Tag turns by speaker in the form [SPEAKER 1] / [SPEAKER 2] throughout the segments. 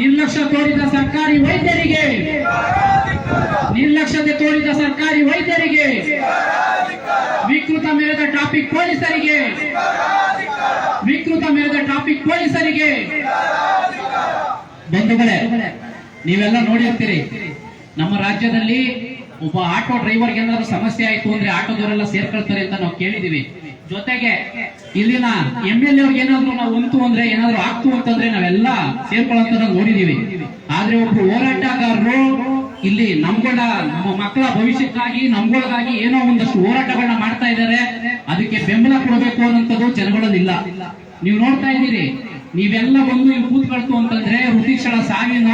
[SPEAKER 1] ನಿರ್ಲಕ್ಷ್ಯ ತೋರಿದ ಸರ್ಕಾರಿ ವೈದ್ಯರಿಗೆ, ನಿರ್ಲಕ್ಷ್ಯತೆ ತೋರಿದ ಸರ್ಕಾರಿ ವೈದ್ಯರಿಗೆ, ವಿಕೃತ ಮೇರೆದ ಟ್ರಾಫಿಕ್ ಪೊಲೀಸರಿಗೆ, ವಿಕೃತ ಮೇರೆದ ಟ್ರಾಫಿಕ್ ಪೊಲೀಸರಿಗೆ. ಬಂಧುಗಳೇ, ನೀವೆಲ್ಲ ನೋಡಿರ್ತೀರಿ, ನಮ್ಮ ರಾಜ್ಯದಲ್ಲಿ ಒಬ್ಬ ಆಟೋ ಡ್ರೈವರ್ಗೆ ಏನಾದ್ರು ಸಮಸ್ಯೆ ಆಯ್ತು ಅಂದ್ರೆ ಆಟೋದವರೆಲ್ಲ ಸೇರ್ಕೊಳ್ತಾರೆ ಅಂತ ನಾವು ಕೇಳಿದೀವಿ ಜೊತೆಗೆ ಇಲ್ಲಿನ ಎಂ ಎಲ್ ಎ ಏನಾದ್ರು ನಾವು ಉಂತು ಅಂದ್ರೆ, ಏನಾದ್ರು ಆಗ್ತು ಅಂತಂದ್ರೆ ನಾವೆಲ್ಲ ಸೇರ್ಕೊಳ್ಳೋಂತ ನೋಡಿದೀವಿ. ಆದ್ರೆ ಒಬ್ರು ಹೋರಾಟಗಾರರು ಇಲ್ಲಿ ನಮ್ಗಳ, ನಮ್ಮ ಮಕ್ಕಳ ಭವಿಷ್ಯಕ್ಕಾಗಿ, ನಮ್ಗಳಿಗಾಗಿ ಏನೋ ಒಂದಷ್ಟು ಹೋರಾಟಗಳನ್ನ ಮಾಡ್ತಾ ಇದ್ದಾರೆ. ಅದಕ್ಕೆ ಬೆಂಬಲ ಕೊಡಬೇಕು ಅನ್ನೋಂಥದ್ದು ಜನಗಳಲ್ಲಿಲ್ಲ ನೀವು ನೋಡ್ತಾ ಇದ್ದೀರಿ, ನೀವೆಲ್ಲ ಬಂದು ಇಲ್ಲಿ ಕೂತ್ಕೊಳ್ತು ಅಂತಂದ್ರೆ ಋತಿಕ್ಷಳ ಸಾವಿನ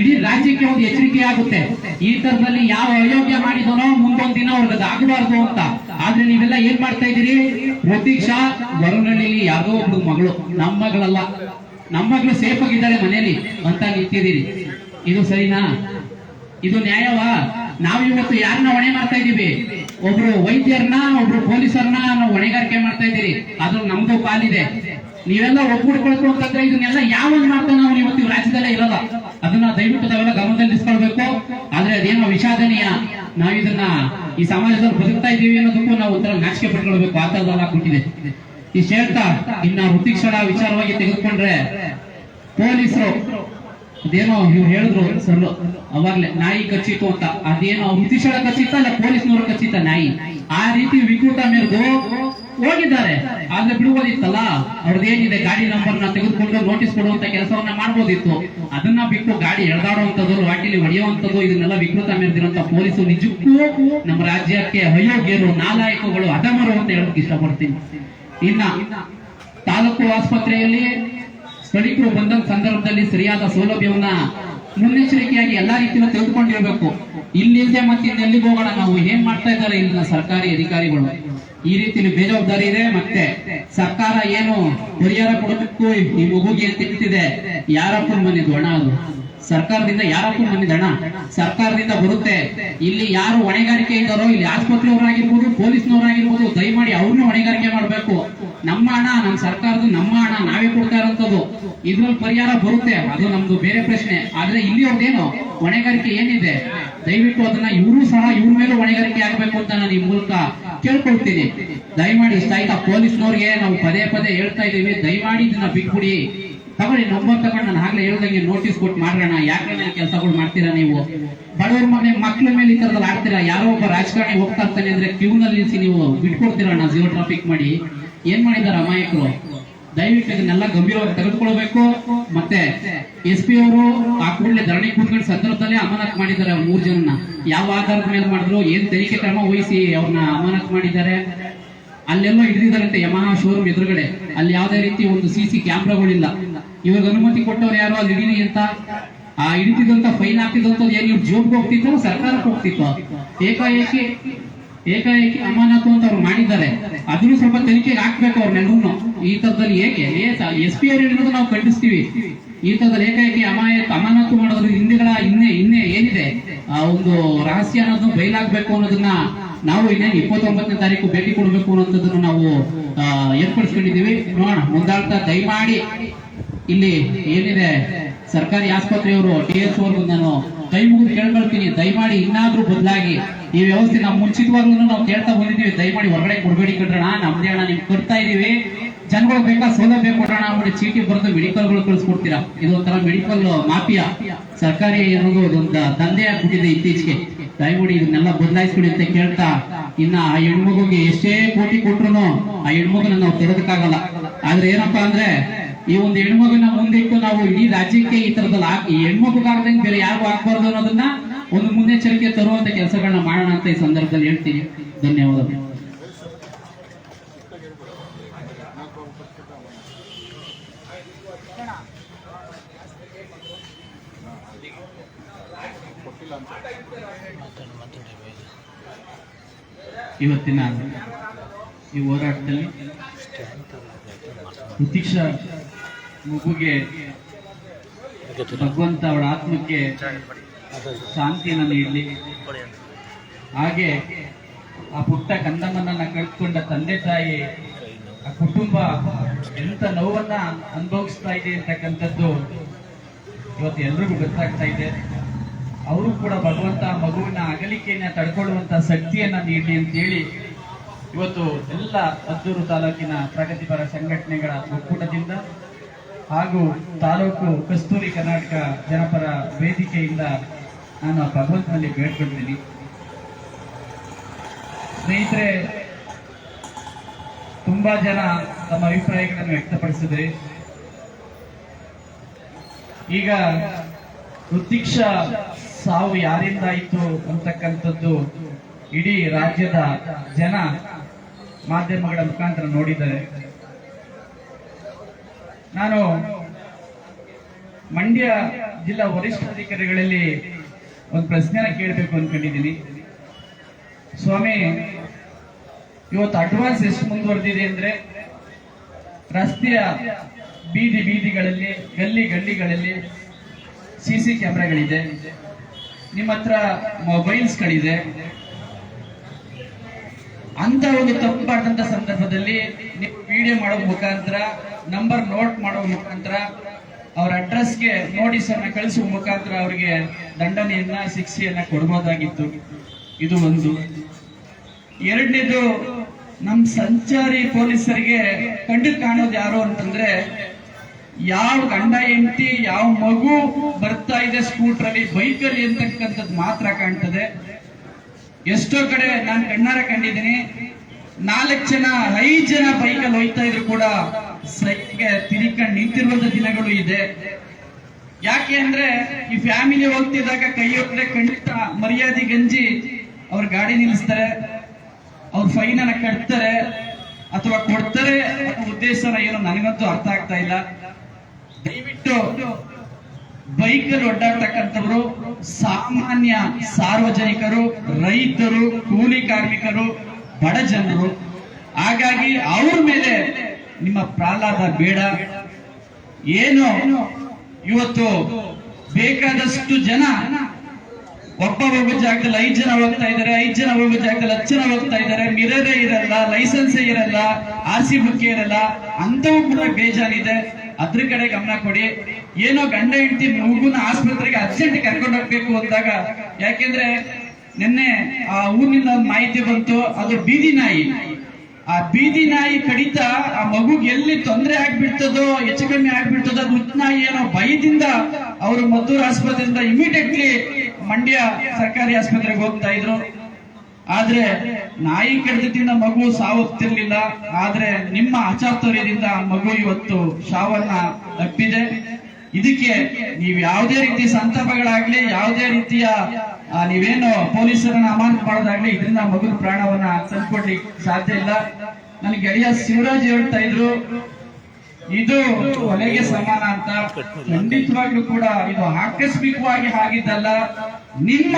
[SPEAKER 1] ಇಡೀ ರಾಜ್ಯಕ್ಕೆ ಒಂದು ಎಚ್ಚರಿಕೆ ಆಗುತ್ತೆ. ಈ ತರದಲ್ಲಿ ಯಾವ ಅಯೋಗ್ಯ ಮಾಡಿದನೋ ಮುಂದೊಂದ್ ದಿನ ಅವ್ರಿಗೆ ಆಗಬಾರ್ದು ಅಂತ. ಆದ್ರೆ ನೀವೆಲ್ಲ ಏನ್ ಮಾಡ್ತಾ ಇದ್ದೀರಿ? ಪ್ರತೀಕ್ಷಾ ವರುಣಳ್ಳಿಲಿ ಯಾರೋ ಒಬ್ಬ ಮಗಳು ನಮ್ಮ ಮಗಳಲ್ಲ. ಸೇಫ್ ಆಗಿದ್ದಾರೆ ಮನೆಯಲ್ಲಿ ಅಂತ ನಿಂತಿದ್ದೀರಿ. ಇದು ಸರಿನಾ? ಇದು ನ್ಯಾಯವಾ? ನಾವು ಇವತ್ತು ಯಾರನ್ನ ಹೊಣೆ ಮಾಡ್ತಾ ಇದ್ದೀವಿ? ಒಬ್ರು ವೈದ್ಯರನ್ನ, ಒಬ್ರು ಪೊಲೀಸರನ್ನ ನಾವು ಹೊಣೆಗಾರಿಕೆ ಮಾಡ್ತಾ ಇದ್ದೀರಿ. ಅದು ನಮ್ದು ಪಾಲಿದೆ. ನೀವೆಲ್ಲ ಒಗ್ಗೂಡ್ಕೊಳ್ತು ಅಂತಂದ್ರೆ ಇದನ್ನೆಲ್ಲ ಯಾವ ಮಾಡ್ತಾ ನಾವು ಇವತ್ತು ರಾಜ್ಯದಲ್ಲೇ ಇರಲ್ಲ. ಅದನ್ನ ದಯವಿಟ್ಟು ತಾವೆಲ್ಲ ಗಮನದಲ್ಲಿ ಇಸ್ಕೊಳ್ಬೇಕು ಆದ್ರೆ ಅದೇನೋ ವಿಷಾದನೀಯ. ನಾವ್ ಇದನ್ನ ಈ ಸಮಾಜದಲ್ಲಿ ಬದುಕ್ತಾ ಇದೀವಿ ಅನ್ನೋದಕ್ಕೂ ನಾವು ಒಂಥರ ನಾಚಿಕೆ ಪಟ್ಕೊಳ್ಬೇಕು. ಥರದ್ದೆಲ್ಲ ಕೊಟ್ಟಿದೆ. ಈ ಹೇಳ್ತಾ ಇನ್ನ ಋತಿಕ್ಷಣ ವಿಚಾರವಾಗಿ ತೆಗೆದುಕೊಂಡ್ರೆ ಪೊಲೀಸರು ಅದೇನೋ ಇವ್ರು ಹೇಳಿದ್ರು ಸರ್ ಅವಾಗ್ಲೇ ನಾಯಿ ಕಚ್ಚಿತ್ತು ಅಂತ. ಅದೇನೋ ಋತಿಶಳ ಕಚ್ಚಿತ್ತ ಅಲ್ಲ ಪೊಲೀಸ್ನವರು ಕಚ್ಚಿತ್ತ ನಾಯಿ? ಆ ರೀತಿ ವಿಕೃತ ಮೇರೆದು ಹೋಗಿದ್ದಾರೆ. ಆದ್ರೆ ಬಿಡುವುದಿತ್ತಲ್ಲ ಅವ್ರದ್ದೇನಿದೆ, ಗಾಡಿ ನಂಬರ್ನ ತೆಗೆದುಕೊಂಡು ನೋಟಿಸ್ ಕೊಡುವಂತ ಕೆಲಸವನ್ನ ಮಾಡ್ಬೋದಿತ್ತು. ಅದನ್ನ ಬಿಟ್ಟು ಗಾಡಿ ಎಳೆದಾಡುವಂತದ್ದು ವಾಟಿಲಿ ಹೊಡೆಯುವಂತದ್ದು ಇದನ್ನೆಲ್ಲ ವಿಕೃತ ಮೇರೆದಿರುವಂತ ಪೊಲೀಸರು ನಿಜಕ್ಕೂ ನಮ್ಮ ರಾಜ್ಯಕ್ಕೆ ಅಯೋಗ್ಯರು ನಾಲಾಯಕಗಳು ಅಧಮರು ಅಂತ ಹೇಳಕ್ ಇಷ್ಟಪಡ್ತೀನಿ. ಇನ್ನ ತಾಲೂಕು ಆಸ್ಪತ್ರೆಯಲ್ಲಿ ಸ್ಥಳೀಕರು ಬಂದ ಸಂದರ್ಭದಲ್ಲಿ ಸರಿಯಾದ ಸೌಲಭ್ಯವನ್ನ ಮುನ್ನೆಚ್ಚರಿಕೆಯಾಗಿ ಎಲ್ಲಾ ರೀತಿಯಲ್ಲೂ ತೆಗೆದುಕೊಂಡಿರಬೇಕು. ಇಲ್ಲಿಲ್ದೆ ಮತ್ತೆ ಇನ್ನೆಲ್ಲಿಗೆ ಹೋಗೋಣ? ನಾವು ಏನ್ ಮಾಡ್ತಾ ಇದ್ದಾರೆ? ಇಲ್ಲಿನ ಸರ್ಕಾರಿ ಅಧಿಕಾರಿಗಳು. ಈ ರೀತಿಯಲ್ಲಿ ಬೇಜವಾಬ್ದಾರಿ ಇದೆ. ಮತ್ತೆ ಸರ್ಕಾರ ಏನು ಪರಿಹಾರ ಕೊಡಬೇಕು? ಈ ಮಗುಗೆ ಅಂತ ಇಟ್ಟಿದೆ ಯಾರಪ್ಪ ಹಣ ಅದು. ಸರ್ಕಾರದಿಂದ ಯಾರಕ್ಕೂ ಮನೆದು ಹಣ ಸರ್ಕಾರದಿಂದ ಬರುತ್ತೆ. ಇಲ್ಲಿ ಯಾರು ಹೊಣೆಗಾರಿಕೆ ಇದ್ದಾರೋ ಇಲ್ಲಿ ಆಸ್ಪತ್ರೆಯವರಾಗಿರ್ಬೋದು, ಪೊಲೀಸ್ನವರಾಗಿರ್ಬೋದು, ದಯಮಾಡಿ ಅವ್ರನ್ನ ಹೊಣೆಗಾರಿಕೆ ಮಾಡಬೇಕು. ನಮ್ಮ ಹಣ ನಮ್ಮ ಸರ್ಕಾರದ ನಮ್ಮ ಹಣ, ನಾವೇ ಕೊಡ್ತಾ ಇರೋಂಥದ್ದು. ಇದ್ರಲ್ಲಿ ಪರಿಹಾರ ಬರುತ್ತೆ. ಅದು ನಮ್ದು ಬೇರೆ ಪ್ರಶ್ನೆ. ಆದ್ರೆ ಇಲ್ಲಿ ಅವ್ರದ್ದೇನು ಹೊಣೆಗಾರಿಕೆ ಏನಿದೆ? ದಯವಿಟ್ಟು ಅದನ್ನ ಇವರು ಸಹ ಇವ್ರ ಮೇಲೂ ಹೊಣೆಗಾರಿಕೆ ಆಗ್ಬೇಕು ಅಂತ ನಾನು ಈ ಮೂಲಕ ಕೇಳ್ಕೊಳ್ತೀನಿ. ದಯಮಾಡಿ ಇಷ್ಟ ಆಯ್ತಾ ಪೊಲೀಸ್ನವ್ರಿಗೆ ನಾವು ಪದೇ ಪದೇ ಹೇಳ್ತಾ ಇದೀವಿ ದಯಮಾಡಿ ಇದನ್ನ ಬಿಟ್ಬಿಡಿ. ತಗೊಳ್ಳಿ ನಂಬರ್ ತಗೊಂಡು ನಾನು ಆಗ್ಲೇ ಹೇಳ್ದಂಗೆ ನೋಟಿಸ್ ಕೊಟ್ಟು ಮಾಡೋಣ ಯಾಕೆ ಕೆಲಸಗಳು ಮಾಡ್ತೀರಾ ನೀವು? ಬಡವ್ರ ಮನೆ, ಮಕ್ಳ ಮೇಲೆ ಈ ತರದಲ್ಲಿ ಆಡ್ತೀರಾ? ಯಾರೋ ಒಬ್ಬ ರಾಜಕಾರಣಿ ಹೋಗ್ತಾ ಇರ್ತಾನೆ ಅಂದ್ರೆ ಕ್ಯೂ ನಿಲ್ಸಿ ನೀವು ಬಿಟ್ಕೊಡ್ತೀರಣ್ಣ ಝೀರೋ ಟ್ರಾಫಿಕ್ ಮಾಡಿ. ಏನ್ ಮಾಡಿದ್ದಾರೆ ಅಮಾಯಕರು? ದಯವಿಟ್ಟು ಅದನ್ನೆಲ್ಲ ಗಂಭೀರವಾಗಿ ತೆಗೆದುಕೊಳ್ಬೇಕು. ಮತ್ತೆ ಎಸ್ ಪಿ ಅವರು ಆ ಕೂಡಲೇ ಧರಣಿ ಕೂತ್ಕೊಂಡು ಸಂದರ್ಭದಲ್ಲಿ ಅಮಾನತ್ ಮಾಡಿದ್ದಾರೆ ಮೂರು ಮೂರ್ ಜನನ. ಯಾವ ಆಧಾರದ ಮೇಲೆ ಮಾಡಿದ್ರು, ಏನ್ ತನಿಖೆ ಕ್ರಮ ವಹಿಸಿ ಅವ್ರನ್ನ ಅಮಾನತ್ ಮಾಡಿದ್ದಾರೆ? ಅಲ್ಲೆಲ್ಲೋ ಹಿಡಿದಿದ್ದಾರಂತೆ ಯಮಹಾ ಶೋರೂಮ್ ಎದುರುಗಡೆ. ಅಲ್ಲಿ ಯಾವುದೇ ರೀತಿ ಒಂದು ಸಿ ಸಿ ಕ್ಯಾಮ್ರಾಗಳಿಲ್ಲ ಇವಾಗ ಅನುಮತಿ ಕೊಟ್ಟವ್ರು ಯಾರು? ಅಲ್ಲಿ ಹಿಡೀರಿ ಅಂತ ಆ ಹಿಡಿತಿದಂತ ಫೈನ್ ಹಾಕ್ತಿದಂತದ್ದು ಏನ್ ಇವ್ರು ಜೋಬ್ಗೆ ಹೋಗ್ತಿತ್ತು ಸರ್ಕಾರಕ್ಕೆ ಹೋಗ್ತಿತ್ತು. ಏಕಾಏಕಿ ಏಕಾಏಕಿ ಅಮಾನತು ಅಂತ ಅವ್ರು ಮಾಡಿದ್ದಾರೆ. ಅದನ್ನು ಸ್ವಲ್ಪ ತನಿಖೆಗೆ ಹಾಕ್ಬೇಕು ಅವ್ರನ್ನೆಲ್ಲರೂ ಈ ತರದಲ್ಲಿ ಏಕೆ? ಎಸ್ ಪಿ ಅವ್ರು ಹೇಳಿರೋದು ನಾವು ಖಂಡಿಸ್ತೀವಿ. ಈ ತರದಲ್ಲಿ ಏಕಾಏಕಿ ಅಮಾಯ ಅಮಾನತು ಮಾಡೋದ್ರ ಹಿಂದೆಗಳ ಇನ್ನೇ ಇನ್ನೇ ಏನಿದೆ? ಆ ಒಂದು ರಹಸ್ಯ ಅನ್ನೋದನ್ನ ಬಯಲಾಗ್ಬೇಕು ಅನ್ನೋದನ್ನ ನಾವು ಇನ್ನೇನು ಇಪ್ಪತ್ತೊಂಬತ್ತನೇ ತಾರೀಕು ಭೇಟಿ ಕೊಡಬೇಕು ಅನ್ನೋದನ್ನ ನಾವು ಏರ್ಪಡಿಸ್ಕೊಂಡಿದ್ದೀವಿ. ನೋಡೋಣ ಮುಂದಾಡ್ತಾ ದಯಮಾಡಿ ಇಲ್ಲಿ ಏನಿದೆ, ಸರ್ಕಾರಿ ಆಸ್ಪತ್ರೆಯವರು ಟಿ ಎಸ್ ವರ್ಗು ನಾನು ಕೈ ಮುಗಿದು ಕೇಳ್ಕೊಳ್ತೀನಿ. ದಯಮಾಡಿ ಇನ್ನಾದ್ರೂ ಬದಲಾಗಿ ಈ ವ್ಯವಸ್ಥೆ ನಾವು ಮುಂಚಿತವಾಗ್ಲೂ ನಾವು ಕೇಳ್ತಾ ಬಂದಿದ್ದೀವಿ. ದಯಮಾಡಿ ಹೊರಗಡೆ ಕೊಡಬೇಡಿ ಕಟ್ಟೋಣ ನಮ್ದೇ ಹಣ ನಿಮ್ಗೆ ಕೊಡ್ತಾ ಇದೀವಿ. ಜನಗಳು ಬೇಕಾ ಸೌಲಭ್ಯ ಕೊಡೋಣ ಅಂದ್ಬಿಟ್ಟು ಚೀಟಿ ಬರೆದು ಮೆಡಿಕಲ್ಗಳು ಕಳಿಸ್ಕೊಡ್ತೀರಾ? ಇದು ಒಂಥರ ಮೆಡಿಕಲ್ ಮಾಫಿಯಾ. ಸರ್ಕಾರಿ ಅನ್ನೋದು ಒಂದು ದಂಧೆ ಆಗ್ಬಿಟ್ಟಿದೆ ಇತ್ತೀಚೆಗೆ. ದಯಮಾಡಿ ಇದನ್ನೆಲ್ಲ ಬದಲಾಯಿಸ್ಬಿಡಿ ಅಂತ ಕೇಳ್ತಾ ಇನ್ನ ಆ ಹೆಣ್ಮಗುಗೆ ಎಷ್ಟೇ ಕೋಟಿ ಕೊಟ್ರು ಆ ಹೆಣ್ಮಗುನ ನಾವು ತರೋದಕ್ಕಾಗಲ್ಲ ಆದ್ರೆ ಏನಪ್ಪಾ ಅಂದ್ರೆ ಈ ಒಂದು ಹೆಣ್ಮಗುನ ಮುಂದಿಟ್ಟು ನಾವು ಇಡೀ ರಾಜ್ಯಕ್ಕೆ ಈ ತರದಲ್ಲಿ ಹಾಕಿ ಹೆಣ್ಮಗು ಹೆಣ್ಮಗುಗಾಗದಂಗೆ ಬೇರೆ ಯಾರಿಗೂ ಹಾಕ್ಬಾರ್ದು ಅನ್ನೋದನ್ನ ಒಂದು ಮುನ್ನೆಚ್ಚರಿಕೆ ತರುವಂತ ಕೆಲಸಗಳನ್ನ ಮಾಡೋಣ ಅಂತ ಈ ಸಂದರ್ಭದಲ್ಲಿ ಹೇಳ್ತೀನಿ. ಧನ್ಯವಾದಗಳು. ಇವತ್ತಿನ ಈ ಹೋರಾಟದಲ್ಲಿ ಪ್ರತೀಕ್ಷ ಮಗುಗೆ ಭಗವಂತ ಅವಳ ಆತ್ಮಕ್ಕೆ ಶಾಂತಿಯನ್ನು ನೀಡಲಿ. ಹಾಗೆ ಆ ಪುಟ್ಟ ಕಂದಮ್ಮನನ್ನ ಕಳ್ಕೊಂಡ ತಂದೆ ತಾಯಿ, ಆ ಕುಟುಂಬ
[SPEAKER 2] ಎಂತ ನೋವನ್ನ ಅನುಭವಿಸ್ತಾ ಇದೆ ಅಂತಕ್ಕಂಥದ್ದು ಇವತ್ತು ಎಲ್ರಿಗೂ ಗೊತ್ತಾಗ್ತಾ ಇದೆ. ಅವರು ಕೂಡ ಭಗವಂತ ಮಗುವಿನ ಅಗಲಿಕೆಯನ್ನ ತಡ್ಕೊಳ್ಳುವಂತ ಶಕ್ತಿಯನ್ನ ನೀಡಲಿ ಅಂತೇಳಿ ಇವತ್ತು ಎಲ್ಲ ಮದ್ದೂರು ತಾಲೂಕಿನ ಪ್ರಗತಿಪರ ಸಂಘಟನೆಗಳ ಒಕ್ಕೂಟದಿಂದ ಹಾಗೂ ತಾಲೂಕು ಕಸ್ತೂರಿ ಕರ್ನಾಟಕ ಜನಪರ ವೇದಿಕೆಯಿಂದ ನಾನು ಭಗವಂತನಲ್ಲಿ ಬೇಡ್ಕೊಳ್ತೀನಿ ಸ್ನೇಹಿತರೆ, ತುಂಬಾ ಜನ ತಮ್ಮ ಅಭಿಪ್ರಾಯಗಳನ್ನು ವ್ಯಕ್ತಪಡಿಸಿದ್ರಿ ಈಗ ವೃತ್ತಿಕ್ಷ ಸಾವು ಯಾರಿಂದ ಆಯಿತು ಅಂತಕ್ಕಂಥದ್ದು ಇಡೀ ರಾಜ್ಯದ ಜನ ಮಾಧ್ಯಮಗಳ ಮುಖಾಂತರ ನೋಡಿದ್ದಾರೆ. ನಾನು ಮಂಡ್ಯ ಜಿಲ್ಲಾ ವರಿಷ್ಠ ಅಧಿಕಾರಿಗಳಲ್ಲಿ ಒಂದು ಪ್ರಶ್ನೆನ ಕೇಳಬೇಕು ಅನ್ಕೊಂಡಿದ್ದೀನಿ. ಸ್ವಾಮಿ, ಇವತ್ತು ಅಡ್ವಾನ್ಸ್ ಎಷ್ಟು ಮುಂದುವರೆದಿದೆ ಅಂದ್ರೆ ರಸ್ತೆಯ ಬೀದಿ ಬೀದಿಗಳಲ್ಲಿ, ಗಲ್ಲಿ ಗಲ್ಲಿಗಳಲ್ಲಿ ಸಿ ಸಿ ಕ್ಯಾಮ್ರಾಗಳಿದೆ. ನಿಮ್ಮ ಹತ್ರ ಮೊಬೈಲ್ಸ್ಗಳಿದೆ ಅಂತ ಒಂದು ತಪ್ಪಾದಂತ ಸಂದರ್ಭದಲ್ಲಿ ನೀವು ವಿಡಿಯೋ ಮಾಡೋ ಮುಖಾಂತರ ನಂಬರ್ ನೋಟ್ ಮಾಡೋ ಮುಖಾಂತರ, ಅವ್ರ ಅಡ್ರೆಸ್ಗೆ ನೋಟಿಸ್ ಅನ್ನ ಕಳಿಸುವ ಮುಖಾಂತರ ಅವರಿಗೆ ದಂಡನೆಯನ್ನ, ಶಿಕ್ಷೆಯನ್ನ ಕೊಡಬಹುದಾಗಿತ್ತು ಇದು ಒಂದು. ಎರಡನೇದು, ನಮ್ ಸಂಚಾರಿ ಪೊಲೀಸರಿಗೆ ಕಂಡು ಕಾಣೋದು ಯಾರು ಅಂತಂದ್ರೆ, ಯಾವ ಗಂಡ, ಹೆಂಡತಿ, ಯಾವ ಮಗು ಬರ್ತಾ ಇದೆ ಸ್ಕೂಟ್ರಲ್ಲಿ ಬೈಕಲ್ಲಿ ಅಂತಕ್ಕಂಥದ್ದು ಮಾತ್ರ ಕಾಣ್ತದೆ. ಎಷ್ಟೋ ಕಡೆ ನಾನು ಕಣ್ಣಾರ ಕಂಡಿದ್ದೀನಿ. ನಾಲ್ಕು ಜನ, ಐದು ಜನ ಬೈಕಲ್ಲಿ ಹೋಯ್ತಾ ಇದ್ರು ಕೂಡ ಸೈಕ್ಗೆ ತಿರ್ಕೊಂಡು ನಿಂತಿರುವಂತ ದಿನಗಳು ಇದೆ. ಯಾಕೆ ಅಂದ್ರೆ ಈ ಫ್ಯಾಮಿಲಿ ಹೋಗ್ತಿದ್ದಾಗ ಕೈ ಹೊಟ್ಟರೆ ಖಂಡಿತ ಮರ್ಯಾದೆ ಗಂಜಿ ಅವ್ರ ಗಾಡಿ ನಿಲ್ಲಿಸ್ತಾರೆ ಅವ್ರ ಫೈನ್ ಅನ್ನ ಕಟ್ತಾರೆ, ಅಥವಾ ಕೊಡ್ತಾರೆ ಉದ್ದೇಶನ ಏನು ನನಗಂತೂ ಅರ್ಥ ಆಗ್ತಾ ಇಲ್ಲ. ದಯವಿಟ್ಟು ಬೈಕಲ್ಲಿ ಒಡ್ಡಾಡ್ತಕ್ಕಂಥವ್ರು ಸಾಮಾನ್ಯ ಸಾರ್ವಜನಿಕರು, ರೈತರು, ಕೂಲಿ ಕಾರ್ಮಿಕರು, ಬಡ ಜನರು. ಹಾಗಾಗಿ ಅವ್ರ ಮೇಲೆ ನಿಮ್ಮ ಪ್ರಹ್ಲಾದ ಬೇಡ. ಏನು? ಇವತ್ತು ಬೇಕಾದಷ್ಟು ಜನ ಒಬ್ಬ ಹೋಗೋ ಜಾಗದಲ್ಲಿ ಐದ್ ಜನ ಹೋಗ್ತಾ ಇದಾರೆ ಐದ್ ಜನ ಹೋಗೋ ಜಾಗದಲ್ಲಿ ಹತ್ತು ಜನ ಹೋಗ್ತಾ ಇದಾರೆ ಮಿರರೇ ಇರಲ್ಲ, ಲೈಸೆನ್ಸೇ ಇರಲ್ಲ, ಆರ್ ಸಿ ಬುಕ್ ಇರಲ್ಲ ಅಂತವೂ ಕೂಡ ಬೇಜಾನಿದೆ ಅದ್ರ ಕಡೆ ಗಮನ ಕೊಡಿ. ಏನೋ ಗಂಡ ಹೆಂಡತಿ ಮಗುನ ಆಸ್ಪತ್ರೆಗೆ ಅರ್ಜೆಂಟ್ ಕರ್ಕೊಂಡು ಹೋಗ್ಬೇಕು ಅಂದಾಗ, ಯಾಕೆಂದ್ರೆ ನಿನ್ನೆ ಆ ಊರಿನಿಂದ ಒಂದು ಮಾಹಿತಿ ಬಂತು, ಅದು ಬೀದಿ ನಾಯಿ. ಆ ಬೀದಿ ನಾಯಿ ಕಡಿತ ಆ ಮಗುಗೆ ಎಲ್ಲಿ ತೊಂದರೆ ಆಗ್ಬಿಡ್ತದೋ, ಹೆಚ್ಚು ಕಮ್ಮಿ ಆಗ್ಬಿಡ್ತದೋ ಹುಚ್ಚ ನಾಯಿ ಏನೋ ಭಯದಿಂದ ಅವರು ಮದ್ದೂರು ಆಸ್ಪತ್ರೆಯಿಂದ ಇಮಿಡಿಯೇಟ್ಲಿ ಮಂಡ್ಯ ಸರ್ಕಾರಿ ಆಸ್ಪತ್ರೆಗೆ ಹೋಗ್ತಾ ಇದ್ರು. ಆದ್ರೆ ನಾಯಿ ಕಡಿತದಿಂದ ಮಗು ಸಾವುತ್ತಿರ್ಲಿಲ್ಲ. ಆದ್ರೆ ನಿಮ್ಮ ಅಚಾತುರ್ಯದಿಂದ ಮಗು ಇವತ್ತು ಶಾವನ್ನ ತಪ್ಪಿದೆ. ಇದಕ್ಕೆ ನೀವು ಯಾವುದೇ ರೀತಿ ಸಂತಾಪಗಳಾಗ್ಲಿ, ಯಾವುದೇ ರೀತಿಯ ನೀವೇನು ಪೊಲೀಸರನ್ನ ಅಮಾನತು ಮಾಡೋದಾಗ್ಲಿ ಇದರಿಂದ ಮಗುನ ಪ್ರಾಣವನ್ನ ತಂದ್ಕೊಡ್ಲಿಕ್ಕೆ ಸಾಧ್ಯ ಇಲ್ಲ. ನನ್ನ ಗೆಳೆಯ ಶಿವರಾಜ್ ಹೇಳ್ತಾ ಇದ್ರು, ಇದು ಒಲೆಗೆ ಸಮಾನ ಅಂತ. ಖಂಡಿತವಾಗ್ಲೂ ಕೂಡ ಇದು ಆಕಸ್ಮಿಕವಾಗಿ ಆಗಿದ್ದಲ್ಲ ನಿಮ್ಮ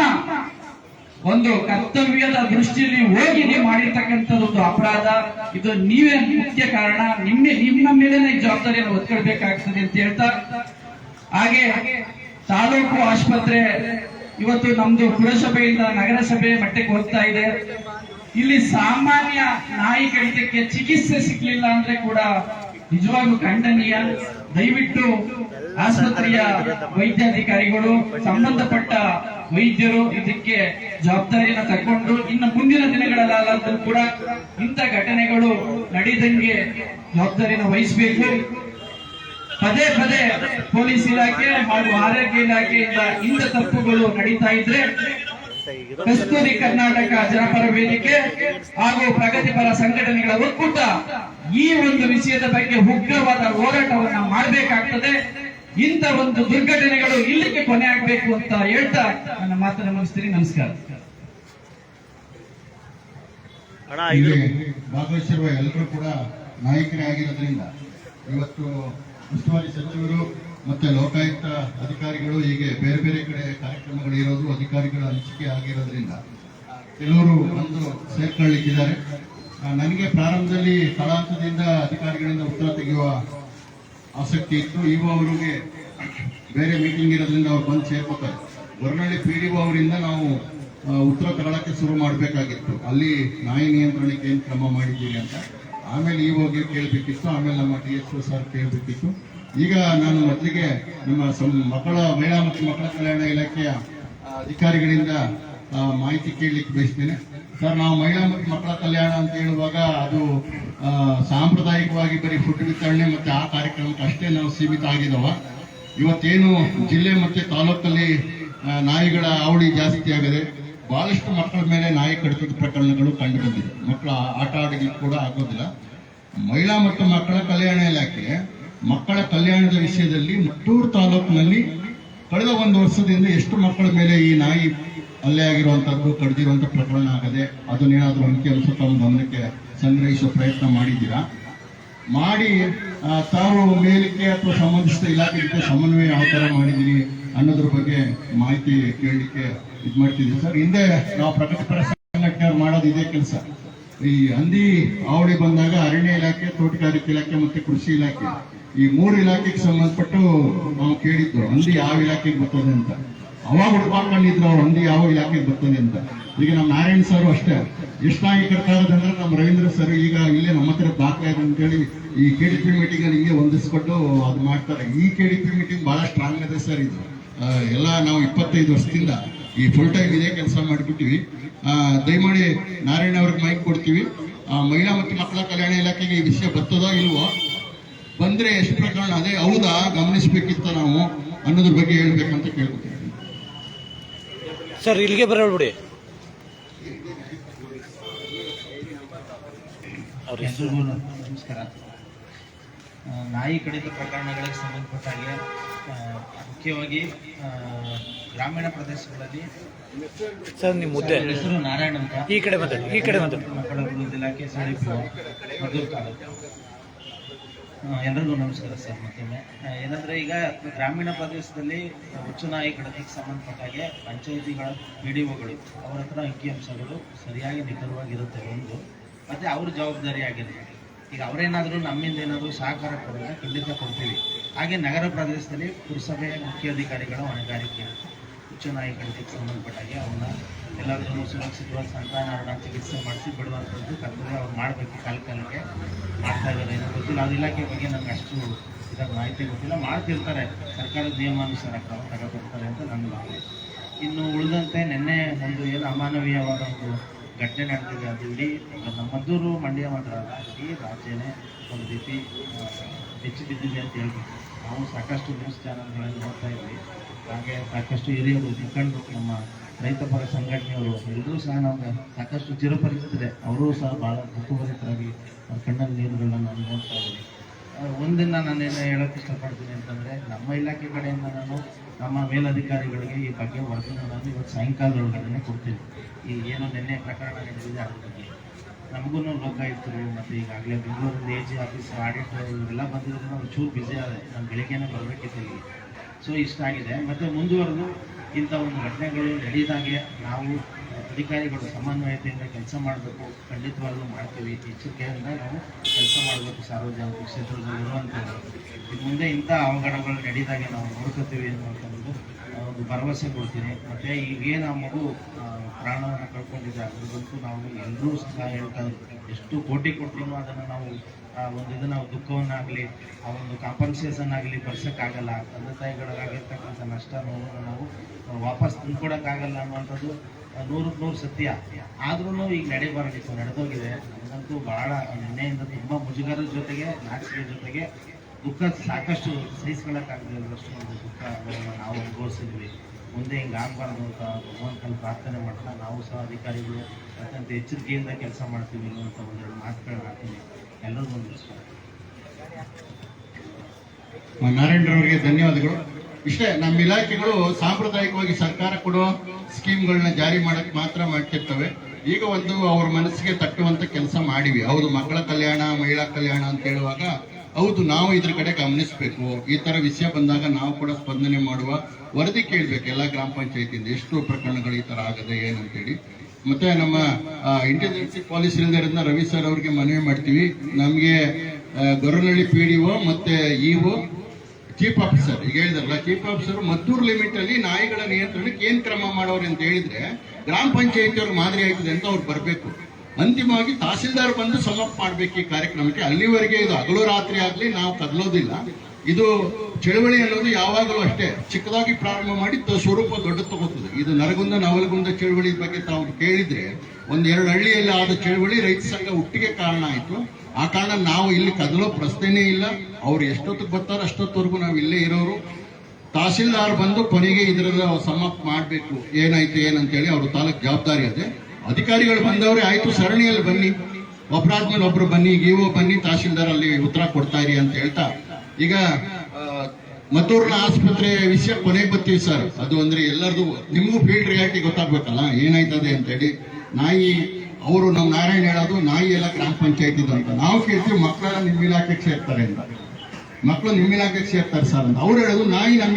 [SPEAKER 2] ಒಂದು ಕರ್ತವ್ಯದ ದೃಷ್ಟಿಯಲ್ಲಿ ಹೋಗಿ ನೀವು ಮಾಡಿರ್ತಕ್ಕಂಥದ್ದು ಅಪರಾಧ. ಇದು ನೀವೇ ಮುಖ್ಯ ಕಾರಣ. ನಿಮ್ಮ ನಿಮ್ಮ ಮೇಲೆನೇ ಈ ಜವಾಬ್ದಾರಿಯನ್ನು ಒತ್ಕೊಳ್ಬೇಕಾಗ್ತದೆ ಅಂತ ಹೇಳ್ತಾ. ಹಾಗೆ ತಾಲೂಕು ಆಸ್ಪತ್ರೆ ಇವತ್ತು ನಮ್ದು ಪುರಸಭೆಯಿಂದ ನಗರಸಭೆ ಮಟ್ಟಕ್ಕೆ ಹೋಗ್ತಾ ಇದೆ. ಇಲ್ಲಿ ಸಾಮಾನ್ಯ ನಾಯಿ ಕಡಿತಕ್ಕೆ ಚಿಕಿತ್ಸೆ ಸಿಗ್ಲಿಲ್ಲ ಅಂದ್ರೆ ಕೂಡ ನಿಜವಾಗ್ಲೂ ಖಂಡನೀಯ. ದಯವಿಟ್ಟು ಆಸ್ಪತ್ರೆಯ ವೈದ್ಯಾಧಿಕಾರಿಗಳು, ಸಂಬಂಧಪಟ್ಟ ವೈದ್ಯರು ಇದಕ್ಕೆ ಜವಾಬ್ದಾರಿಯನ್ನು ತಗೊಂಡು ಇನ್ನು ಮುಂದಿನ ದಿನಗಳಲ್ಲಾದ್ರೂ ಕೂಡ ಇಂಥ ಘಟನೆಗಳು ನಡೆದಂಗೆ ಜವಾಬ್ದಾರಿಯನ್ನು ವಹಿಸಬೇಕು. ಪದೇ ಪದೇ ಪೊಲೀಸ್ ಇಲಾಖೆ ಹಾಗೂ ಆರೋಗ್ಯ ಇಲಾಖೆಯಿಂದ ಇಂಥ ತಪ್ಪುಗಳು ನಡೀತಾ ಇದ್ರೆ ಕಸ್ತೂರಿ ಕರ್ನಾಟಕ ಜನಪರ ವೇದಿಕೆ ಹಾಗೂ ಪ್ರಗತಿಪರ ಸಂಘಟನೆಗಳ ಒಕ್ಕೂಟ ಈ ಒಂದು ವಿಷಯದ ಬಗ್ಗೆ ಉಗ್ರವಾದ ಹೋರಾಟವನ್ನ ಮಾಡಬೇಕಾಗ್ತದೆ. ಇಂಥ ಒಂದು ದುರ್ಘಟನೆಗಳು ಇಲ್ಲಿಗೆ ಕೊನೆ ಆಗ್ಬೇಕು ಅಂತ ಹೇಳ್ತಾ ನನ್ನ ಮಾತನ್ನ ಮುಗಿಸ್ತೀನಿ. ನಮಸ್ಕಾರ.
[SPEAKER 3] ಭಾಗವಹಿಸಿರುವ ಎಲ್ಲರೂ ಕೂಡ ನಾಯಕರೇ ಆಗಿರೋದ್ರಿಂದ ಇವತ್ತು ಉಸ್ತುವಾರಿ ಸಚಿವರು ಮತ್ತೆ ಲೋಕಾಯುಕ್ತ ಅಧಿಕಾರಿಗಳು ಹೀಗೆ ಬೇರೆ ಬೇರೆ ಕಡೆ ಕಾರ್ಯಕ್ರಮಗಳು ಇರೋದು ಅಧಿಕಾರಿಗಳ ಹಂಚಿಕೆ ಆಗಿರೋದ್ರಿಂದ ಕೆಲವರು ಬಂದು ಸೇರ್ಕೊಳ್ಳಿಕ್ಕಿದ್ದಾರೆ. ನನಗೆ ಪ್ರಾರಂಭದಲ್ಲಿ ಸ್ಥಳಾಂತದಿಂದ ಅಧಿಕಾರಿಗಳಿಂದ ಉತ್ತರ ತೆಗೆಯುವ ಆಸಕ್ತಿ ಇತ್ತು. ಈಗ ಅವರಿಗೆ ಬೇರೆ ಮೀಟಿಂಗ್ ಇರೋದ್ರಿಂದ ಅವ್ರು ಬಂದು ಸೇರ್ಕೋತಾರೆ. ಹೊರನಳ್ಳಿ ಪಿ ಡಿ ಅವರಿಂದ ನಾವು ಉತ್ತರ ಕನ್ನಡಕ್ಕೆ ಶುರು ಮಾಡಬೇಕಾಗಿತ್ತು. ಅಲ್ಲಿ ನಾಯಿ ನಿಯಂತ್ರಣಕ್ಕೆ ಏನು ಕ್ರಮ ಮಾಡಿದ್ದೀರಿ ಅಂತ. ಆಮೇಲೆ ಈ ಹೋಗಿ ಕೇಳಬೇಕಿತ್ತು. ಆಮೇಲೆ ನಮ್ಮ ಟಿ ಎಸ್ ಸರ್ ಕೇಳಬೇಕಿತ್ತು. ಈಗ ನಾನು ಮೊದಲಿಗೆ ನಮ್ಮ ಸಂ- ಮಕ್ಕಳ, ಮಹಿಳಾ ಮತ್ತು ಮಕ್ಕಳ ಕಲ್ಯಾಣ ಇಲಾಖೆಯ ಅಧಿಕಾರಿಗಳಿಂದ ಮಾಹಿತಿ ಕೇಳಲಿಕ್ಕೆ ಬಯಸ್ತೇನೆ. ಸರ್, ನಾವು ಮಹಿಳಾ ಮತ್ತು ಮಕ್ಕಳ ಕಲ್ಯಾಣ ಅಂತ ಹೇಳುವಾಗ ಅದು ಸಾಂಪ್ರದಾಯಿಕವಾಗಿ ಬರೀ ಫುಡ್ ವಿತರಣೆ ಮತ್ತೆ ಆ ಕಾರ್ಯಕ್ರಮಕ್ಕೆ ಅಷ್ಟೇ ನಾವು ಸೀಮಿತ ಆಗಿದವ ಇವತ್ತೇನು ಜಿಲ್ಲೆ ಮತ್ತು ತಾಲೂಕಲ್ಲಿ ನಾಯಿಗಳ ಅವಳಿ ಜಾಸ್ತಿ ಆಗಿದೆ. ಬಹಳಷ್ಟು ಮಕ್ಕಳ ಮೇಲೆ ನಾಯಿ ಕಡಿತದ ಪ್ರಕರಣಗಳು ಕಂಡು ಬಂದಿದೆ ಮಕ್ಕಳ ಆಟ ಆಡಲಿಕ್ಕೆ ಕೂಡ ಆಗೋದಿಲ್ಲ. ಮಹಿಳಾ ಮತ್ತು ಮಕ್ಕಳ ಕಲ್ಯಾಣ ಇಲಾಖೆ, ಮಕ್ಕಳ ಕಲ್ಯಾಣದ ವಿಷಯದಲ್ಲಿ ಮಟ್ಟೂರು ತಾಲೂಕಿನಲ್ಲಿ ಕಳೆದ ಒಂದು ವರ್ಷದಿಂದ ಎಷ್ಟು ಮಕ್ಕಳ ಮೇಲೆ ಈ ನಾಯಿ ಹಲ್ಲೆ ಆಗಿರುವಂತದ್ದು ಕಡಿದಿರುವಂಥ ಪ್ರಕರಣ ಆಗದೆ ಅದನ್ನೇನಾದ್ರೂ ಅಂಕಿ ಅಂಶ ತಮ್ಮ ಗಮನಕ್ಕೆ ಸಂಗ್ರಹಿಸುವ ಪ್ರಯತ್ನ ಮಾಡಿದ್ದೀರಾ? ಮಾಡಿ ತಾವು ಮೇಲಕ್ಕೆ ಅಥವಾ ಸಂಬಂಧಿಸಿದ ಇಲಾಖೆ ಜೊತೆ ಸಮನ್ವಯ ಯಾವ ಥರ ಮಾಡಿದ್ದೀರಿ ಅನ್ನೋದ್ರ ಬಗ್ಗೆ ಮಾಹಿತಿ ಕೇಳಲಿಕ್ಕೆ ಇದು ಮಾಡ್ತಿದ್ದೀವಿ ಸರ್, ಹಿಂದೆ ನಾವು ಪ್ರಗತಿಪರ ಸಂಘಟನೆ ಮಾಡೋದು ಇದೇ ಕೆಲಸ. ಈ ಹಂದಿ ಆವಳಿ ಬಂದಾಗ ಅರಣ್ಯ ಇಲಾಖೆ, ತೋಟಗಾರಿಕೆ ಇಲಾಖೆ ಮತ್ತೆ ಕೃಷಿ ಇಲಾಖೆ ಈ ಮೂರು ಇಲಾಖೆಗೆ ಸಂಬಂಧಪಟ್ಟು ನಾವು ಕೇಳಿದ್ದು, ಹಂದಿ ಯಾವ ಇಲಾಖೆಗೆ ಬರ್ತದೆ ಅಂತ. ಅವಾಗ ಹುಡ್ಕೊಂಡಿದ್ರು ಅವ್ರು ಹಂದಿ ಯಾವ ಇಲಾಖೆಗೆ ಬರ್ತದೆ ಅಂತ. ಈಗ ನಮ್ಮ ನಾರಾಯಣ್ ಸರ್ ಅಷ್ಟೇ. ಎಷ್ಟು ನಾಯಿ ಅಂದ್ರೆ ನಮ್ಮ ರವೀಂದ್ರ ಸರ್ ಈಗ ಇಲ್ಲೇ ನಮ್ಮ ಹತ್ರ ದಾಖಲೆ ಇದೆ ಅಂತೇಳಿ ಈ ಕೆ ಡಿ ಪಿ ಮೀಟಿಂಗ್ ಹಿಂಗೆ ಹೊಂದಿಸ್ಕೊಂಡು ಅದು ಮಾಡ್ತಾರೆ. ಈ ಕೆ ಡಿ ಪಿ ಮೀಟಿಂಗ್ ಬಹಳ ಸ್ಟ್ರಾಂಗ್ ಇದೆ ಸರ್ ಇದು. ಎಲ್ಲ ನಾವು ಇಪ್ಪತ್ತೈದು ವರ್ಷದಿಂದ ಈ ಫುಲ್ ಟೈಮ್ ಇದೇ ಕೆಲಸ ಮಾಡಿಬಿಟ್ಟಿವಿ. ದಯಮಾಡಿ ನಾರಾಯಣ ಅವ್ರಿಗೆ ಮೈಕ್ ಕೊಡ್ತೀವಿ. ಮಹಿಳಾ ಮತ್ತು ಮಕ್ಕಳ ಕಲ್ಯಾಣ ಇಲಾಖೆಗೆ ಈ ವಿಷಯ ಬರ್ತದೋ ಇಲ್ವೋ, ಬಂದ್ರೆ ಎಷ್ಟು ಪ್ರಕರಣ ಅದೇ ಹೌದಾ ಗಮನಿಸ್ಬೇಕಿತ್ತ ನಾವು ಅನ್ನೋದ್ರ ಬಗ್ಗೆ ಹೇಳ್ಬೇಕಂತ ಕೇಳ್ಕೊತೀನಿ
[SPEAKER 4] ಸರ್ ಇಲ್ಲಿಗೆ ಬರೋಳ್ಬಿಡಿ ಹೆಸರು.
[SPEAKER 5] ಎಲ್ರಿಗೂ ನಮಸ್ಕಾರ. ನಾಯಿ ಕಡಿತ ಪ್ರಕರಣಗಳಿಗೆ ಸಂಬಂಧಪಟ್ಟ ಹಾಗೆ ಮುಖ್ಯವಾಗಿ ಗ್ರಾಮೀಣ ಪ್ರದೇಶಗಳಲ್ಲಿ
[SPEAKER 4] ಸರ್ ನಿಮ್ಮ ಮುದ್ದೆ
[SPEAKER 5] ಹೆಸರು ನಾರಾಯಣ ಅಂತ.
[SPEAKER 4] ಈ ಕಡೆ ಮಾತಾಡಿ ಈ ಕಡೆ ಬಂದ.
[SPEAKER 5] ಮಕ್ಕಳ ಇಲಾಖೆ ಮದ್ದೂರು ತಾಲೂಕು. ಎಲ್ರಿಗೂ ನಮಸ್ಕಾರ ಸರ್, ಮತ್ತೊಮ್ಮೆ. ಏನಂದರೆ ಈಗ ಗ್ರಾಮೀಣ ಪ್ರದೇಶದಲ್ಲಿ ಉಚ್ಚುನಾಯಿ ಸಂಬಂಧಪಟ್ಟ ಹಾಗೆ ಪಂಚಾಯಿತಿಗಳ ಪಿ ಡಿ ಒಗಳು ಅವರ ಹತ್ರ ಅಂಕಿಅಂಶಗಳು ಸರಿಯಾಗಿ ನಿಖರವಾಗಿರುತ್ತೆ ಒಂದು. ಮತ್ತೆ ಅವ್ರ ಜವಾಬ್ದಾರಿ ಆಗಿರುತ್ತೆ ಈಗ ಅವರೇನಾದರೂ ನಮ್ಮಿಂದ ಏನಾದರೂ ಸಹಕಾರ ಕೊಡೋದ್ರೆ ಖಂಡಿತ ಕೊಡ್ತೀವಿ. ಹಾಗೆ ನಗರ ಪ್ರದೇಶದಲ್ಲಿ ಪುರಸಭೆ ಮುಖ್ಯಾಧಿಕಾರಿಗಳ ಹೊಣೆಗಾರಿಕೆ ಉಚ್ಚುನಾಯಿ ನಾಯಿ ಸಂಬಂಧಪಟ್ಟಾಗೆ ಸಂಬಂಧಪಟ್ಟ ಹಾಗೆ ಅವನ್ನ ಎಲ್ಲಾದ್ರೂ ಸುರಕ್ಷಿತವಾಗಿ ಸಂತಾನಹರಣ ಚಿಕಿತ್ಸೆ ಮಾಡಿಸಿ ಬಿಡುವಂಥದ್ದು ಕರ್ತವ್ಯ ಅವ್ರು ಮಾಡಬೇಕು ಕಾಲ ಕಾಲಕ್ಕೆ ಮಾಡ್ತಾ ಇದ್ದಾರೆ. ಏನೋ ಗೊತ್ತಿಲ್ಲ. ಅದು ಇಲಾಖೆ ಬಗ್ಗೆ ನಮ್ಗೆ ಅಷ್ಟು ಇದಾಗ ಮಾಹಿತಿ ಗೊತ್ತಿಲ್ಲ. ಮಾಡ್ತಿರ್ತಾರೆ. ಸರ್ಕಾರದ ನಿಯಮಾನುಸಾರ ಕ್ರಮ ತಗೋತಿರ್ತಾರೆ ಅಂತ ನನ್ನ ಭಾವನೆ. ಇನ್ನು ಉಳಿದಂತೆ ನಿನ್ನೆ ಒಂದು ಏನು ಅಮಾನವೀಯವಾದ ಒಂದು ಘಟನೆ ನಡೆದಿದೆ ಅದು ಇಡೀ ನಮ್ಮ ಮಂಡ್ಯ ಮಾತ್ರ ಅಲ್ಲ, ಇಡೀ ರಾಜ್ಯನೇ ಒಂದು ರೀತಿ ಹೆಚ್ಚು ಬಿದ್ದಿದೆ ಅಂತ ಹೇಳ್ಬೋದು. ನಾವು ಸಾಕಷ್ಟು ನ್ಯೂಸ್ ಚಾನಲ್ಗಳಲ್ಲಿ ನೋಡ್ತಾ ಇದ್ವಿ. ಹಾಗೆ ಸಾಕಷ್ಟು ಹಿರಿಯರು ಮುಖಂಡರು ನಮ್ಮ ರೈತ ಪರ ಸಂಘಟನೆಯವರು ಎಲ್ಲರೂ ಸಹ ನಮ್ಗೆ ಸಾಕಷ್ಟು ಚಿರಪರಿಚಿತರೆ ಅವರು ಸಹ ಭಾಳ ದುಃಖಭರಿತರಾಗಿ ಅವ್ರ ಕಣ್ಣಲ್ಲಿ ನೀರುಗಳನ್ನ ನಾನು ನೋಡ್ತಾ ಇದ್ದೀನಿ. ಒಂದನ್ನು ನಾನು ಏನು ಹೇಳೋಕೆ ಇಷ್ಟಪಡ್ತೀನಿ ಅಂತಂದರೆ, ನಮ್ಮ ಇಲಾಖೆ ಕಡೆಯಿಂದ ನಾನು ನಮ್ಮ ಮೇಲಧಿಕಾರಿಗಳಿಗೆ ಈ ಬಗ್ಗೆ ವರದಿನ ನಾನು ಇವತ್ತು ಸಾಯಂಕಾಲದೊಳಗಡೆ ಕೊಡ್ತೀನಿ. ಈ ಏನು ನಿನ್ನೆ ಪ್ರಕರಣ ನಡೆದಿದೆ ಅದ್ರ ಬಗ್ಗೆ. ನಮಗೂ ಲೋಕಾಯುಕ್ತರು ಮತ್ತು ಈಗಾಗಲೇ ಬೆಂಗಳೂರಿಂದ ಎ ಜಿ ಆಫೀಸ್ ಆಡಿಟ್ ಇವೆಲ್ಲ ಬಂದಿರೋದ್ರಿಂದ ಒಂಚೂರು ಬ್ಯುಸಿ ಆದೆ. ನಾನು ಬೆಳಿಗ್ಗೆನೇ ಬರಬೇಕಿತ್ತು ಇಲ್ಲಿ. ಸೊ ಇಷ್ಟಾಗಿದೆ ಮತ್ತು ಮುಂದುವರೆದು ಇಂಥ ಒಂದು ಘಟನೆಗಳು ನಡೆದಾಗೆ ನಾವು ಅಧಿಕಾರಿಗಳು ಸಮನ್ವಯತೆಯಿಂದ ಕೆಲಸ ಮಾಡಬೇಕು, ಖಂಡಿತವಾಗ್ಲೂ ಮಾಡ್ತೀವಿ. ಎಚ್ಚರಿಕೆಯಿಂದ ನಾವು ಕೆಲಸ ಮಾಡಬೇಕು ಸಾರ್ವಜನಿಕ ಕ್ಷೇತ್ರದಲ್ಲಿ ಇರುವಂಥದ್ದು ಇನ್ನು ಮುಂದೆ ಇಂಥ ಅವಘಡಗಳು ನಡೀದಾಗೆ ನಾವು ನೋಡ್ಕೋತೀವಿ ಅನ್ನುವಂಥದ್ದು ಒಂದು ಭರವಸೆ ಕೊಡ್ತೀನಿ. ಮತ್ತು ಈಗೇನು ಆ ಮಗು ಪ್ರಾಣವನ್ನು ಕಳ್ಕೊಂಡಿದೆ. ಅದ್ರದಂತೂ ನಾವು ಎಲ್ಲರೂ ಸಹ ಹೇಳ್ತಾ. ಎಷ್ಟು ಕೋಟಿ ಕೊಟ್ಟರು ಅದನ್ನು ನಾವು ಒಂದು ಇದನ್ನ ನಾವು ದುಃಖವನ್ನಾಗಲಿ, ಆ ಒಂದು ಕಾಂಪನ್ಸೇಷನ್ ಆಗಲಿ ಬರ್ಸೋಕ್ಕಾಗಲ್ಲ. ತಂದೆ ತಾಯಿಗಳಾಗಿರ್ತಕ್ಕಂಥ ನಷ್ಟ ನೋವನ್ನು ನಾವು ವಾಪಸ್ ತಂದ್ಕೊಡೋಕ್ಕಾಗಲ್ಲ ಅನ್ನುವಂಥದ್ದು ನೂರಕ್ಕೆ ನೂರು ಸತ್ಯ. ಆದ್ರೂ ಈಗ ನಡೆಬಾರದಿತ್ತು ನಡೆದೋಗಿದೆ. ಬಹಳ ಭಾಳ ನಿನ್ನೆಯಿಂದ ತುಂಬ ಮುಜುಗರದ ಜೊತೆಗೆ, ನಾಚಿಕೆ ಜೊತೆಗೆ ದುಃಖ ಸಾಕಷ್ಟು ಸಹಿಸ್ಕೊಳ್ಳೋಕ್ಕಾಗದಿಲ್ಲದಷ್ಟು ಒಂದು ದುಃಖ ನಾವು ಅನುಭವಿಸಿದ್ವಿ. ಮುಂದೆ ಹಿಂಗೆ ಆಗಬಾರ್ದು ಅಂತ ಭಗವಂತನ ಪ್ರಾರ್ಥನೆ ಮಾಡ್ತಾ ನಾವು ಸಹ ಅಧಿಕಾರಿಗಳು ಅತ್ಯಂತ ಎಚ್ಚರಿಕೆಯಿಂದ ಕೆಲಸ ಮಾಡ್ತೀವಿ ಅನ್ನುವಂಥ ಒಂದೆರಡು ಮಾತುಗಳನ್ನ ಹಾಕ್ತೀನಿ. ಎಲ್ಲರಿಗೂ ನಮಸ್ಕಾರ
[SPEAKER 3] ನಾರಾಯಣರವರಿಗೆ ಧನ್ಯವಾದಗಳು. ಇಷ್ಟೇ, ನಮ್ಮ ಇಲಾಖೆಗಳು ಸಾಂಪ್ರದಾಯಿಕವಾಗಿ ಸರ್ಕಾರ ಕೊಡೋ ಸ್ಕೀಮ್ಗಳನ್ನ ಜಾರಿ ಮಾಡಕ್ಕೆ ಮಾತ್ರ ಮಾಡ್ತಿರ್ತವೆ. ಈಗ ಒಂದು ಅವ್ರ ಮನಸ್ಸಿಗೆ ತಟ್ಟುವಂತ ಕೆಲಸ ಮಾಡಿವಿ. ಹೌದು, ಮಕ್ಕಳ ಕಲ್ಯಾಣ, ಮಹಿಳಾ ಕಲ್ಯಾಣ ಅಂತ ಹೇಳುವಾಗ ಹೌದು, ನಾವು ಇದ್ರ ಕಡೆ ಗಮನಿಸಬೇಕು. ಈ ತರ ವಿಷಯ ಬಂದಾಗ ನಾವು ಕೂಡ ಸ್ಪಂದನೆ ಮಾಡುವ ವರದಿ ಕೇಳ್ಬೇಕು. ಎಲ್ಲ ಗ್ರಾಮ ಪಂಚಾಯತಿಯಿಂದ ಎಷ್ಟು ಪ್ರಕರಣಗಳು ಈ ತರ ಆಗದೆ ಏನಂತೇಳಿ ಮತ್ತೆ ನಮ್ಮ ಇಂಟೆಲಿಜೆನ್ಸಿ ಪಾಲಿಸಿ ಇರೋದನ್ನ ರವಿ ಸರ್ ಅವ್ರಿಗೆ ಮನವಿ ಮಾಡ್ತೀವಿ. ನಮಗೆ ಗೊರನಹಳ್ಳಿ ಪಿ ಡಿ ಒ ಮತ್ತೆ ಇಒ ಚೀಫ್ ಆಫೀಸರ್ ಈಗ ಹೇಳಿದ್ರಲ್ಲ ಚೀಫ್ ಆಫೀಸರ್ ಮದ್ದೂರು ಲಿಮಿಟ್ ಅಲ್ಲಿ ನಾಯಿಗಳ ನಿಯಂತ್ರಣಕ್ಕೆ ಏನ್ ಕ್ರಮ ಮಾಡೋರು ಅಂತ ಹೇಳಿದ್ರೆ, ಗ್ರಾಮ ಪಂಚಾಯತಿ ಅವ್ರ ಮಾದರಿ ಆಯ್ತದೆ ಅಂತ ಅವ್ರು ಬರಬೇಕು. ಅಂತಿಮವಾಗಿ ತಹಸೀಲ್ದಾರ್ ಬಂದು ಸಮಾಪ್ತ ಮಾಡ್ಬೇಕು ಈ ಕಾರ್ಯಕ್ರಮಕ್ಕೆ. ಅಲ್ಲಿವರೆಗೆ ಇದು ಹಗಲು ರಾತ್ರಿ ಆಗಲಿ ನಾವು ಕದಲೋದಿಲ್ಲ ಇದು ಚಳವಳಿ ಅನ್ನೋದು ಯಾವಾಗಲೂ ಅಷ್ಟೇ. ಚಿಕ್ಕದಾಗಿ ಪ್ರಾರಂಭ ಮಾಡಿ ಸ್ವರೂಪ ದೊಡ್ಡ ತಗೋತದೆ. ಇದು ನರಗುಂದ, ನವಲಗುಂದ ಚಳವಳಿ ಬಗ್ಗೆ ತಾವು ಕೇಳಿದ್ರೆ ಒಂದೆರಡು ಹಳ್ಳಿಯಲ್ಲಿ ಆದ ಚಳವಳಿ ರೈತ ಸಂಘ ಹುಟ್ಟಿಗೆ ಕಾರಣ ಆಯಿತು. ಆ ಕಾರಣ ನಾವು ಇಲ್ಲಿ ಕದಲೋ ಪ್ರಶ್ನೆನೇ ಇಲ್ಲ. ಅವ್ರು ಎಷ್ಟೊತ್ತಿಗೆ ಬರ್ತಾರೋ ಅಷ್ಟೊತ್ತವರೆಗೂ ನಾವು ಇಲ್ಲೇ ಇರೋರು. ತಹಸೀಲ್ದಾರ್ ಬಂದು ಕೊನೆಗೆ ಇದರ ಸಮಪ್ ಮಾಡಬೇಕು. ಏನಾಯ್ತು, ಏನಂತೇಳಿ ಅವ್ರ ತಾಲೂಕ್ ಜವಾಬ್ದಾರಿ ಅದೇ. ಅಧಿಕಾರಿಗಳು ಬಂದವ್ರೆ, ಆಯ್ತು, ಸರಣಿಯಲ್ಲಿ ಬನ್ನಿ. ಒಬ್ಬರಾದ್ಮೇಲೆ ಒಬ್ರು ಬನ್ನಿ ಇಒ ಬನ್ನಿ ತಹಸೀಲ್ದಾರ್ ಅಲ್ಲಿ ಉತ್ತರ ಕೊಡ್ತಾ ಇರಿ ಅಂತ ಹೇಳ್ತಾ. ಈಗ ಮದ್ದೂರಿನ ಆಸ್ಪತ್ರೆ ವಿಷಯ ಕೊನೆಗೆ ಬರ್ತೀವಿ ಸರ್. ಅದು ಅಂದ್ರೆ ಎಲ್ಲರದು ನಿಮಗೂ ಫೀಲ್ಡ್ ರಿಯಾಲಿಟಿ ಗೊತ್ತಾಗ್ಬೇಕಲ್ಲ, ಏನಾಯ್ತದೆ ಅಂತೇಳಿ. ನಾಯಿ, ಅವರು ನಮ್ಮ ನಾರಾಯಣ ಹೇಳೋದು, ನಾಯಿ ಎಲ್ಲ ಗ್ರಾಮ ಪಂಚಾಯತಿ ಅಂತ. ನಾವು ಕೇಳ್ತೀವಿ ಮಕ್ಕಳೆಲ್ಲ ನಿಮ್ಮ ಇಲಾಖೆಗೆ ಸೇರ್ತಾರೆ ಅಂತ. ಮಕ್ಕಳು ನಿಮ್ಮ ಇಲಾಖೆಗೆ ಸೇರ್ತಾರೆ ಸರ್ ಅಂತ. ಅವ್ರು ಹೇಳೋದು, ನಾಯಿ ನಮ್ಮ